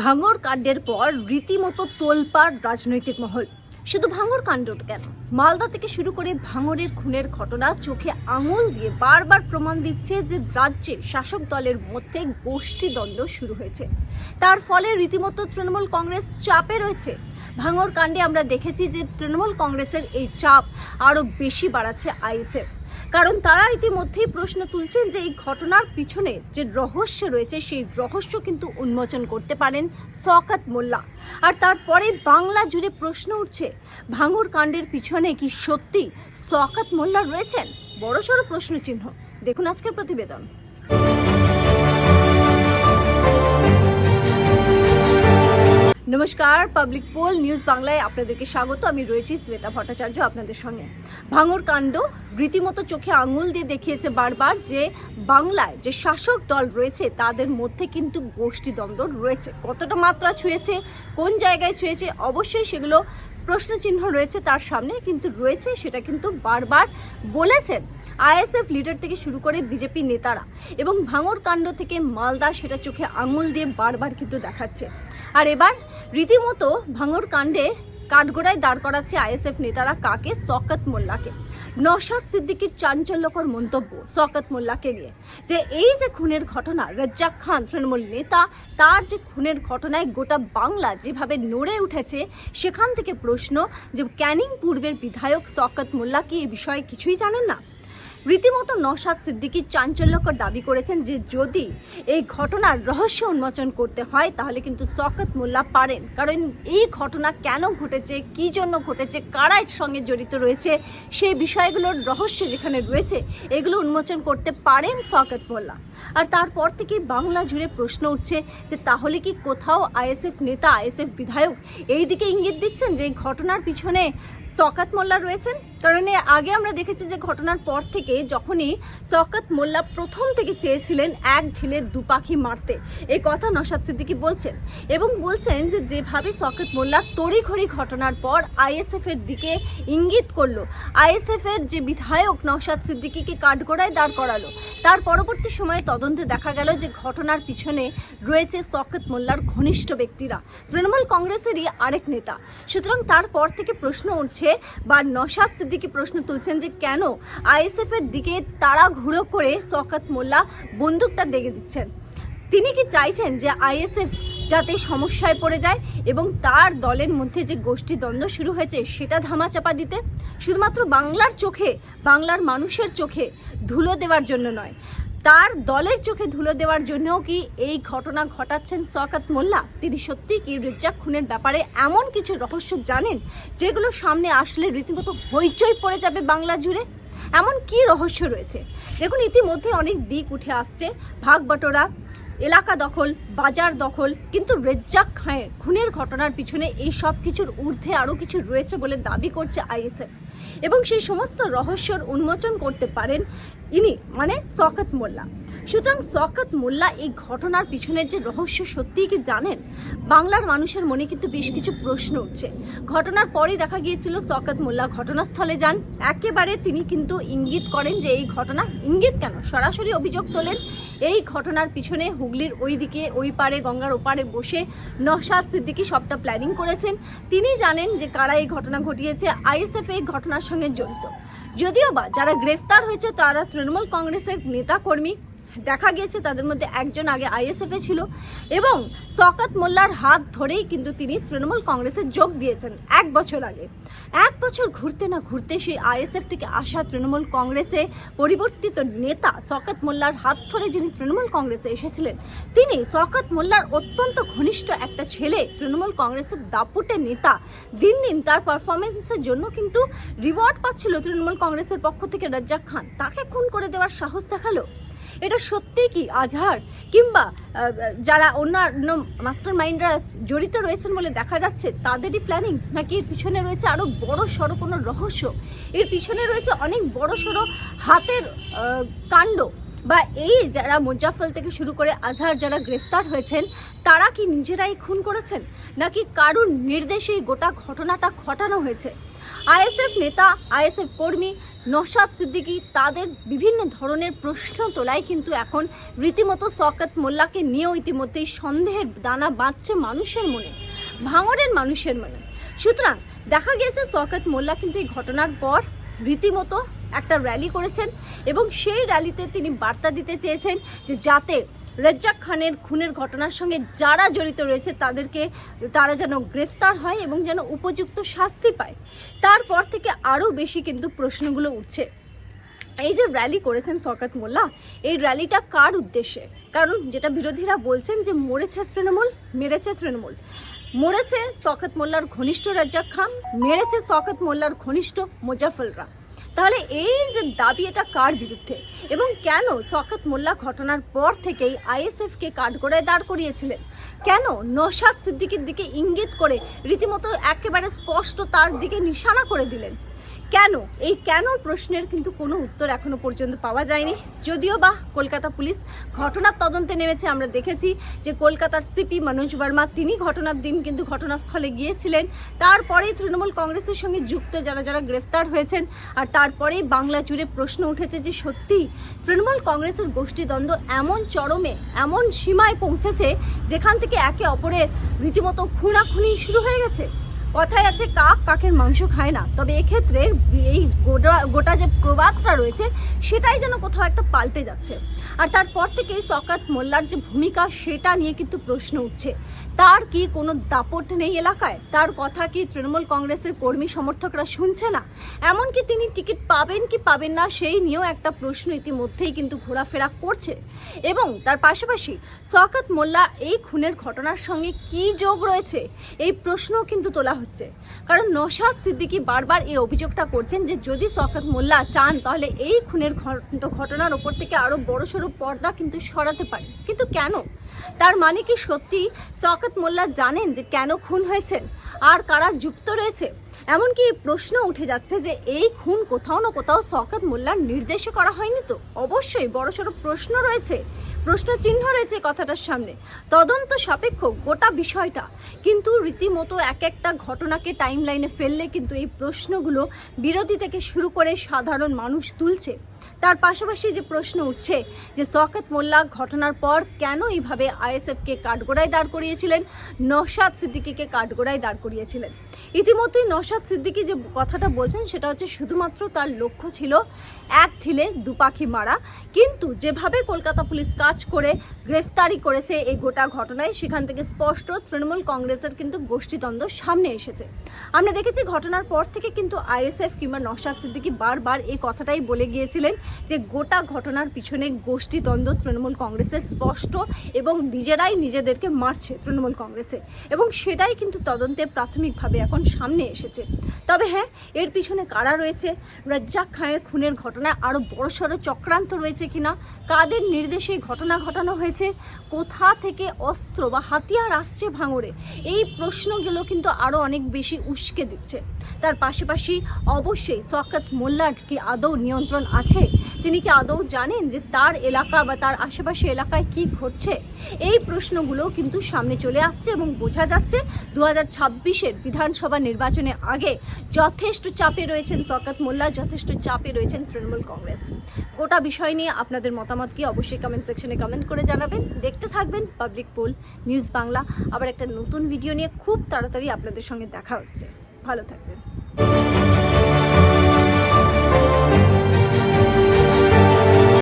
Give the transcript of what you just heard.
ভাঙর কাণ্ডের পর রীতিমতো তোলপাড় রাজনৈতিক মহল। শুধু ভাঙর কাণ্ড কেন? মালদা থেকে শুরু করে ভাঙরের খুনের ঘটনা চোখে আঙুল দিয়ে বারবার প্রমাণ দিচ্ছে যে রাজ্যে শাসক দলের মধ্যে গোষ্ঠীদ্বন্দ্ব শুরু হয়েছে। তার ফলে রীতিমতো তৃণমূল কংগ্রেস চাপে রয়েছে। ভাঙর কাণ্ডে আমরা দেখেছি যে তৃণমূল কংগ্রেসের এই চাপ আরও বেশি বাড়াচ্ছে আইএসএফ। কারণ তারা ইতিমধ্যেই প্রশ্ন তুলছেন যে এই ঘটনার পিছনে যে রহস্য রয়েছে, সেই রহস্য কিন্তু উন্মোচন করতে পারেন সকাত মোল্লা। আর তারপরে বাংলা জুড়ে প্রশ্ন উঠছে, ভাঙুর কাণ্ডের পিছনে কি সত্যি সকাত মোল্লা রয়েছেন? বড়সড় প্রশ্ন চিহ্ন দেখুন আজকের প্রতিবেদন। নমস্কার পাবলিক পোল নিউজ বাংলায় আপনাদেরকে স্বাগত। আমি রয়েছি শ্বেতা ভট্টাচার্য আপনাদের সঙ্গে। ভাঙর কাণ্ড, রীতিমতো চোখে আঙুল দিয়ে দেখিয়েছে বারবার যে বাংলায় যে শাসক দল রয়েছে, তাদের মধ্যে কিন্তু গোষ্ঠীদ্বন্দ্ব রয়েছে। কতটা মাত্রা ছুঁয়েছে, কোন জায়গায় ছুঁয়েছে, অবশ্যই সেগুলো প্রশ্নচিহ্ন রয়েছে তার সামনে, কিন্তু রয়েছে সেটা কিন্তু বারবার বলেছেন আইএসএফ লিডার থেকে শুরু করে বিজেপি নেতারা। এবং ভাঙর কাণ্ড থেকে মালদা সেটা চোখে আঙুল দিয়ে বারবার কিন্তু দেখাচ্ছে। আর এবার রীতিমতো ভাঙর কাণ্ডে কাঠগোড়ায় দাঁড় করাচ্ছে আইএসএফ নেতারা কাকে? শকাত মোল্লাকে। নশাদ সিদ্দিকির চাঞ্চল্যকর মন্তব্য শকাত মোল্লাকে নিয়ে। যে এই যে খুনের ঘটনা, রাজ্জাক খান তৃণমূল নেতা, তার যে খুনের ঘটনায় গোটা বাংলা যেভাবে নড়ে উঠেছে, সেখান থেকে প্রশ্ন যে ক্যানিং পূর্বের বিধায়ক শকাত মোল্লা কি এ বিষয়ে কিছুই জানেন না? রীতিমতো নওশাদ সিদ্দিকী চাঞ্চল্যকর দাবি করেছেন যে যদি এই ঘটনার রহস্য উন্মোচন করতে হয়, তাহলে কিন্তু শকত মোল্লা পারেন। কারণ এই ঘটনা কেন ঘটেছে, কী জন্য ঘটেছে, কারা এর সঙ্গে জড়িত রয়েছে, সেই বিষয়গুলোর রহস্য যেখানে রয়েছে, এগুলো উন্মোচন করতে পারেন শকত মোল্লা। আর তারপর থেকে বাংলা জুড়ে প্রশ্ন উঠছে যে তাহলে কি কোথাও আইএসএফ নেতা, আইএসএফ বিধায়ক এই দিকে ইঙ্গিত দিচ্ছেন যে এই ঘটনার পিছনে শকাত মোল্লা রয়েছেন? কারণ আগে আমরা দেখেছি যে ঘটনার পর থেকে যখনই শকাত মোল্লা প্রথম থেকে চেয়েছিলেন এক ঢিলে দু পাখি মারতে। এই কথা নসাদ সিদ্দিকি বলছেন এবং বলছেন যে যেভাবে শকাত মোল্লা তড়িঘড়ি ঘটনার পর আইএসএফ এর দিকে ইঙ্গিত করল আইএসএফ এর যে বিধায়ক নওশাদ সিদ্দিকিকে কাঠগড়ায় দাঁড় করালো, তার পরবর্তী সময়ে তদন্তে দেখা গেল যে ঘটনার পিছনে রয়েছে শকত মোল্লার ঘনিষ্ঠ ব্যক্তিরা। তৃণমূল কংগ্রেসেরই আরেক নেতা। সুতরাং তারপর থেকে প্রশ্ন উঠছে, বা নসাদ সিদ্দিকি প্রশ্ন তুলছেন যে কেন আইএসএফ এর দিকে তারা ঘুরো করে সকাত মোল্লা বন্দুকটা দেখে দিচ্ছেন? তিনি কি চাইছেন যে আইএসএফ যাতে সমস্যায় পড়ে যায় এবং তার দলের মধ্যে যে গোষ্ঠী দ্বন্দ্ব শুরু হয়েছে সেটা ধামাচাপা দিতে? শুধুমাত্র বাংলার চোখে, বাংলার মানুষের চোখে ধুলো দেওয়ার জন্য নয়। তার দলের চোখে ধুলো দেওয়ার জন্য কি এই ঘটনা ঘটাচ্ছেন সকাত মোল্লা? তিনি সত্যি কি রেজ্জাক খুনের ব্যাপারে এমন কিছু রহস্য জানেন, যেগুলো সামনে আসলে রীতিমতো হইচই পড়ে যাবে বাংলা জুড়ে? এমন কি রহস্য রয়েছে? দেখুন, ইতিমধ্যে অনেক দিক উঠে আসছে। ভাগ বটোরা এলাকা দখল, বাজার দখল, কিন্তু রেজ্জাক খায়ের খুনের ঘটনার পিছনে এই সব কিছুর ঊর্ধ্বে আরও কিছু রয়েছে বলে দাবি করছে আইএসএফ। এবং সেই সমস্ত রহস্যর উন্মোচন করতে পারেন ইনি মানে সকেত মোল্লা। সুতরাং শকাত মোল্লা এই ঘটনার পিছনের যে রহস্য সত্যিই কি জানেন? বাংলার মানুষের মনে কিন্তু বেশ কিছু প্রশ্ন উঠছে। ঘটনার পরেই দেখা গিয়েছিল শকাত মোল্লা ঘটনাস্থলে যান। একেবারে তিনি কিন্তু ইঙ্গিত করেন যে এই ঘটনা, ইঙ্গিত কেন? সরাসরি অভিযোগ তোলেন, এই ঘটনার পিছনে হুগলির ওই দিকে ওই পারে, গঙ্গার ওপারে বসে নসাদ সিদ্দিকী সবটা প্ল্যানিং করেছেন। তিনি জানেন যে কারা এই ঘটনা ঘটিয়েছে, আইএসএফ এই ঘটনার সঙ্গে জড়িত। যদিও বা যারা গ্রেফতার হয়েছে তারা তৃণমূল কংগ্রেসের নেতাকর্মী। দেখা গিয়েছে, তাদের মধ্যে একজন আগে আইএসএফে ছিল এবং শকাত মোল্লার হাত ধরেই কিন্তু তিনি তৃণমূল কংগ্রেসে যোগ দিয়েছেন এক বছর আগে। এক বছর ঘুরতে না ঘুরতে সেই আইএসএফ থেকে আসা তৃণমূল কংগ্রেসে পরিবর্তিত নেতা শকাত মোল্লার হাত ধরে যিনি তৃণমূল কংগ্রেসে এসেছিলেন, তিনি শকাত মোল্লার অত্যন্ত ঘনিষ্ঠ একটা ছেলে, তৃণমূল কংগ্রেসের দাপুটে নেতা। দিন দিন তার পারফরমেন্সের জন্য কিন্তু রিওয়ার্ড পাচ্ছিল তৃণমূল কংগ্রেসের পক্ষ থেকে রাজ্জাক খান। তাকে খুন করে দেওয়ার সাহস দেখাল। এটা সত্যি কি আজহার? কিংবা যারা অন্যান্য মাস্টার মাইন্ডরা জড়িত রয়েছেন বলে দেখা যাচ্ছে, তাদেরই প্ল্যানিং নাকি এর পিছনে রয়েছে আরও বড় সড়ো কোনো রহস্য? এর পিছনে রয়েছে অনেক বড় সড়ো হাতের কাণ্ড। বা এই যারা মুজাফল থেকে শুরু করে আজহার যারা গ্রেফতার হয়েছেন, তারা কি নিজেরাই খুন করেছেন? নাকি কারুর নির্দেশেই গোটা ঘটনাটা ঘটানো হয়েছে? আইএসএফ নেতা, আইএসএফ কর্মী নশাদ সিদ্দিকী তাদের বিভিন্ন ধরনের প্রশ্ন তোলায় কিন্তু এখন রীতিমতো শওকত মোল্লাকে নিয়েও ইতিমধ্যেই সন্দেহের দানা বাঁধছে মানুষের মনে, ভাঙড়ের মানুষের মনে। সুতরাং দেখা গিয়েছে শওকত মোল্লা কিন্তু এই ঘটনার পর রীতিমতো একটা র্যালি করেছেন এবং সেই র্যালিতে তিনি বার্তা দিতে চেয়েছেন যে যাতে রেজ্জাক খানের খুনের ঘটনার সঙ্গে যারা জড়িত রয়েছে, তাদেরকে, তারা যেন গ্রেফতার হয় এবং যেন উপযুক্ত শাস্তি পায়। তারপর থেকে আরও বেশি কিন্তু প্রশ্নগুলো উঠছে। এই যে র্যালি করেছেন শওকত মোল্লা, এই র্যালিটা কার উদ্দেশ্যে? কারণ যেটা বিরোধীরা বলছেন যে মরেছে তৃণমূল, মেরেছে তৃণমূল। মরেছে শওকত মোল্লার ঘনিষ্ঠ রাজ্জাক খান, মেরেছে শওকত মোল্লার ঘনিষ্ঠ মোজাফররা তাহলে এই যে দাবি, এটা কার বিরুদ্ধে? এবং কেন শওকত মোল্লা ঘটনার পর থেকেই আইএসএফকে কাঠগড়ায় দাঁড় করিয়েছিলেন? কেন নৌশাদ সিদ্দিকির দিকে ইঙ্গিত করে রীতিমতো একেবারে স্পষ্ট তার দিকে নিশানা করে দিলেন? কেন? এই কেন প্রশ্নের কিন্তু কোনো উত্তর এখনও পর্যন্ত পাওয়া যায়নি। যদিও বা কলকাতা পুলিশ ঘটনার তদন্তে নেমেছে, আমরা দেখেছি যে কলকাতার সিপি মনোজ বর্মা, তিনি ঘটনার দিন কিন্তু ঘটনাস্থলে গিয়েছিলেন। তারপরেই তৃণমূল কংগ্রেসের সঙ্গে যুক্ত যারা যারা গ্রেফতার হয়েছেন, আর তারপরেই বাংলা জুড়ে প্রশ্ন উঠেছে যে সত্যি তৃণমূল কংগ্রেসের গোষ্ঠীদ্বন্দ্ব এমন চরমে, এমন সীমায় পৌঁছেছে যেখান থেকে একে অপরের রীতিমতো খুনাখুনি শুরু হয়ে গেছে? কথায় আছে, কাক কাকের মাংস খায় না। তবে এক্ষেত্রে এই গোটা গোটা যে প্রবাদটা রয়েছে, সেটাই যেন কোথাও একটা পাল্টে যাচ্ছে। আর তারপর থেকেই সকাত মোল্লার যে ভূমিকা, সেটা নিয়ে কিন্তু প্রশ্ন উঠছে। তার কি কোনো দাপট নেই এলাকায়? তার কথা কি তৃণমূল কংগ্রেসের কর্মী সমর্থকরা শুনছে না? এমনকি তিনি টিকিট পাবেন কি পাবেন না, সেই নিয়েও একটা প্রশ্ন ইতিমধ্যেই কিন্তু ঘোরাফেরা করছে। এবং তার পাশাপাশি শওকত মোল্লা এই খুনের ঘটনার সঙ্গে কি যোগ রয়েছে, এই প্রশ্নও কিন্তু তোলা হচ্ছে। কারণ নশাদ সিদ্দিকী বারবার এই অভিযোগটা করছেন যে যদি শওকত মোল্লা চান, তাহলে এই খুনের ঘটনার ওপর থেকে আরও বড়সড় পর্দা কিন্তু সরাতে পারে কিন্তু কেন? তার মানে কি সত্যি শওকত মোল্লা জানেন যে কেন খুন হয়েছেন আর কারা যুক্ত রয়েছে? এমনকি প্রশ্ন উঠে যাচ্ছে যে এই খুন কোথাও না কোথাও শওকত মোল্লার নির্দেশে করা হয়নি তো? অবশ্যই বড়সড় প্রশ্ন রয়েছে। প্রশ্ন চিহ্ন রয়েছে কথাটার সামনে। তদন্ত সাপেক্ষ গোটা বিষয়টা। কিন্তু রীতিমতো এক একটা ঘটনাকে টাইম লাইনে ফেললে কিন্তু এই প্রশ্নগুলো বিরোধী থেকে শুরু করে সাধারণ মানুষ তুলছে। তার পাশাপাশি যে প্রশ্ন উঠছে যে সকেত মোল্লা ঘটনার পর কেন এইভাবে আইএসএফকে কাঠগোড়ায় দাঁড় করিয়েছিলেন, নওশাদ সিদ্দিকিকে কাঠগোড়ায় দাঁড় করিয়েছিলেন। ইতিমধ্যেই নওশাদ সিদ্দিকি যে কথাটা বলছেন, সেটা হচ্ছে শুধুমাত্র তার লক্ষ্য ছিল এক ঢিলে দুপাখি মারা। কিন্তু যেভাবে কলকাতা পুলিশ কাজ করে, গ্রেফতারি করেছে এই গোটা ঘটনায়, সেখান থেকে স্পষ্ট তৃণমূল কংগ্রেসের কিন্তু গোষ্ঠীদ্বন্দ্ব সামনে এসেছে। আমরা দেখেছি ঘটনার পর থেকে কিন্তু আইএসএফ কিংবা নওশাদ সিদ্দিকী বারবার এই কথাটাই বলে গিয়েছিলেন যে গোটা ঘটনার পিছনে গোষ্ঠীদ্বন্দ্ব তৃণমূল কংগ্রেসের স্পষ্ট এবং নিজেরাই নিজেদেরকে মারছে তৃণমূল কংগ্রেসে। এবং সেটাই কিন্তু তদন্তে প্রাথমিকভাবে এখন সামনে এসেছে। তবে হ্যাঁ এর পিছনে কারা রয়েছে? রাজ্জাক খানের খুনের ঘটনায় আরও বড়সড় চক্রান্ত রয়েছে কিনা? কাদের নির্দেশে ঘটনা ঘটানো হয়েছে? কোথা থেকে অস্ত্র বা হাতিয়ার আসছে ভাঙড়ে? এই প্রশ্নগুলো কিন্তু আরও অনেক বেশি উস্কে দিচ্ছে। তার পাশাপাশি অবশ্যই শওকত মোল্লার কি আদৌ নিয়ন্ত্রণ আছে? তিনি কি আদৌ জানেন যে তার এলাকা বা তার আশেপাশে এলাকায় কি ঘটছে? এই প্রশ্নগুলো কিন্তু সামনে চলে আসছে এবং বোঝা যাচ্ছে দু হাজার ছাব্বিশের বিধানসভা নির্বাচনের আগে যথেষ্ট চাপে রয়েছেন সকাত মোল্লা, যথেষ্ট চাপে রয়েছেন তৃণমূল কংগ্রেস। গোটা বিষয় নিয়ে আপনাদের মতামত কি অবশ্যই কমেন্ট সেকশনে কমেন্ট করে জানাবেন। দেখতে থাকবেন পাবলিক পোল নিউজ বাংলা আবার একটা নতুন ভিডিও নিয়ে খুব তাড়াতাড়ি আপনাদের সঙ্গে দেখা হচ্ছে। ভালো থাকবেন।